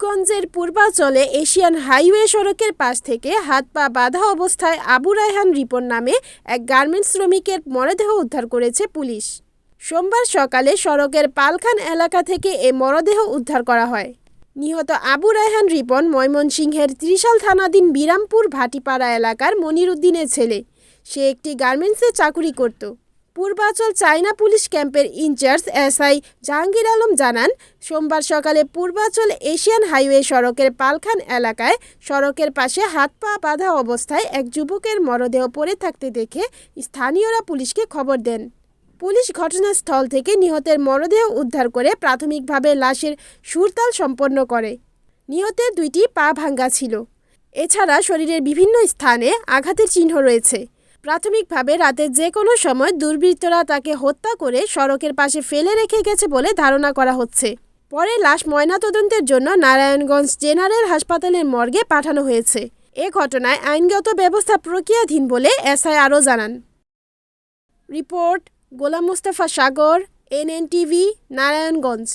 নারায়ণগঞ্জের পূর্বাঞ্চলে Asian highway সড়কের পাশ থেকে হাত পা বাঁধা অবস্থায় আবু রায়হান রিপন নামে এক গার্মেন্টস শ্রমিকের মরদেহ উদ্ধার করেছে পুলিশ। সোমবার সকালে সড়কের পালখান এলাকা থেকে এ মরদেহ উদ্ধার করা হয়। নিহত আবু রায়হান রিপন ময়মনসিংহের ত্রিশাল থানাধীন বিরামপুর ভাটিপাড়া এলাকার মনিরুদ্দিনের ছেলে। সে একটি গার্মেন্টসে চাকুরি করত। পূর্বাচল চায়না পুলিশ ক্যাম্পের ইনচার্জ এসআই জাহাঙ্গীর আলম জানান, সোমবার সকালে পূর্বাচল এশিয়ান হাইওয়ে সড়কের পালখান এলাকায় সড়কের পাশে হাত পা বাঁধা অবস্থায় এক যুবকের মরদেহ পড়ে থাকতে দেখে স্থানীয়রা পুলিশকে খবর দেন। পুলিশ ঘটনাস্থল থেকে নিহতের মরদেহ উদ্ধার করে প্রাথমিকভাবে লাশের সুরতাল সম্পন্ন করে। নিহতের দুইটি পা ভাঙ্গা ছিল। এছাড়া শরীরের বিভিন্ন স্থানে আঘাতের চিহ্ন রয়েছে। প্রাথমিকভাবে রাতে যে কোনো সময় দুর্বৃত্তরা তাকে হত্যা করে সড়কের পাশে ফেলে রেখে গেছে বলে ধারণা করা হচ্ছে। পরে লাশ ময়নাতদন্তের জন্য নারায়ণগঞ্জ জেনারেল হাসপাতালের মর্গে পাঠানো হয়েছে। এ ঘটনায় আইনগত ব্যবস্থা প্রক্রিয়াধীন বলে এসআই আরও জানান। Report Golam Mustafa Sagar, NNTV, Narayanganj.